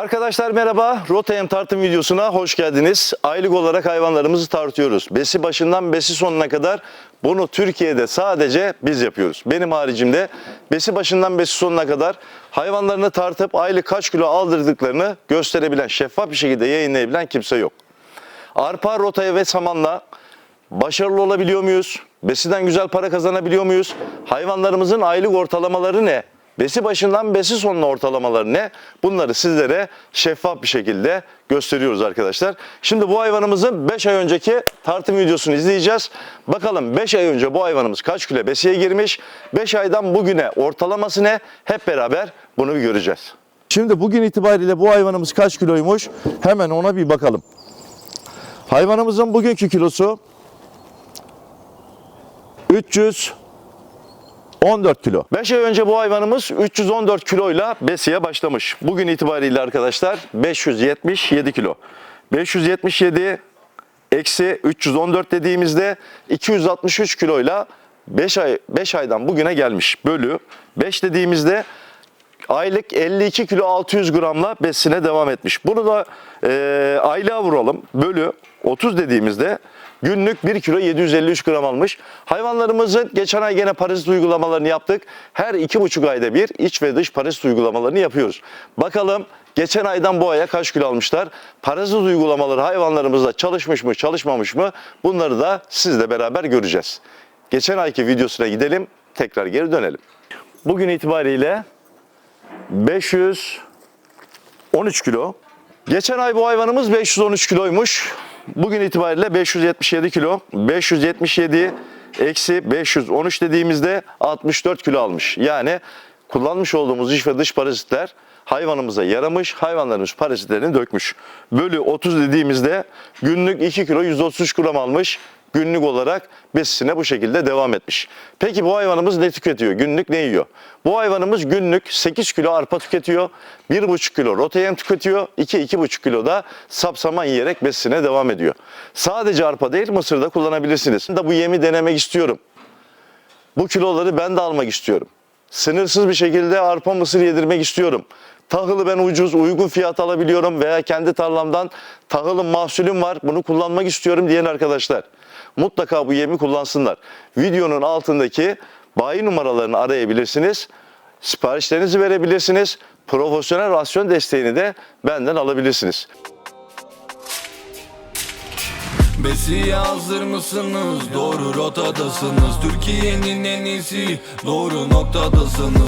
Arkadaşlar merhaba. Rotayem tartım videosuna hoş geldiniz. Aylık olarak hayvanlarımızı tartıyoruz. Besi başından besi sonuna kadar bunu Türkiye'de sadece biz yapıyoruz. Benim haricimde besi başından besi sonuna kadar hayvanlarını tartıp aylık kaç kilo aldırdıklarını gösterebilen, şeffaf bir şekilde yayınlayabilen kimse yok. Arpa, rotaya ve samanla başarılı olabiliyor muyuz? Besiden güzel para kazanabiliyor muyuz? Hayvanlarımızın aylık ortalamaları ne? Besi başından besi sonuna ortalamaları ne? Bunları sizlere şeffaf bir şekilde gösteriyoruz arkadaşlar. Şimdi bu hayvanımızın 5 ay önceki tartım videosunu izleyeceğiz. Bakalım 5 ay önce bu hayvanımız kaç kilo besiye girmiş? 5 aydan bugüne ortalaması ne? Hep beraber bunu bir göreceğiz. Şimdi bugün itibariyle bu hayvanımız kaç kiloymuş? Hemen ona bir bakalım. Hayvanımızın bugünkü kilosu 314 kilo. 5 ay önce bu hayvanımız 314 kiloyla besiye başlamış. Bugün itibariyle arkadaşlar 577 kilo. 577 eksi 314 dediğimizde 263 kiloyla 5 ay 5 aydan bugüne gelmiş. Bölü 5 dediğimizde aylık 52 kilo 600 gramla besine devam etmiş. Bunu da e, aylığa vuralım. Bölü 30 dediğimizde günlük 1 kilo 753 gram almış. Hayvanlarımızın geçen ay gene parazit uygulamalarını yaptık. Her 2,5 ayda bir iç ve dış parazit uygulamalarını yapıyoruz. Bakalım geçen aydan bu aya kaç kilo almışlar? Parazit uygulamaları hayvanlarımızda çalışmış mı çalışmamış mı? Bunları da sizle beraber göreceğiz. Geçen ayki videosuna gidelim. Tekrar geri dönelim. Bugün itibariyle 513 kilo. Geçen ay bu hayvanımız 513 kiloymuş. Bugün itibariyle 577 kilo. 577 eksi 513 dediğimizde 64 kilo almış. Yani kullanmış olduğumuz iç ve dış parazitler hayvanımıza yaramış, hayvanlarımız parazitlerini dökmüş. Bölü 30 dediğimizde günlük 2 kilo 133 gram almış günlük olarak besisine bu şekilde devam etmiş. Peki bu hayvanımız ne tüketiyor? Günlük ne yiyor? Bu hayvanımız günlük 8 kilo arpa tüketiyor, 1,5 kilo roteyen tüketiyor, 2-2,5 kilo da sapsaman yiyerek besisine devam ediyor. Sadece arpa değil mısır da kullanabilirsiniz. De bu yemi denemek istiyorum. Bu kiloları ben de almak istiyorum. Sınırsız bir şekilde arpa mısır yedirmek istiyorum. Tahılı ben ucuz, uygun fiyat alabiliyorum veya kendi tarlamdan tahılın mahsulüm var, bunu kullanmak istiyorum diyen arkadaşlar. Mutlaka bu yemi kullansınlar. Videonun altındaki bayi numaralarını arayabilirsiniz. Siparişlerinizi verebilirsiniz. Profesyonel rasyon desteğini de benden alabilirsiniz. Besiye hazır mısınız? Doğru rotadasınız. Türkiye'nin en iyisi. Doğru noktadasınız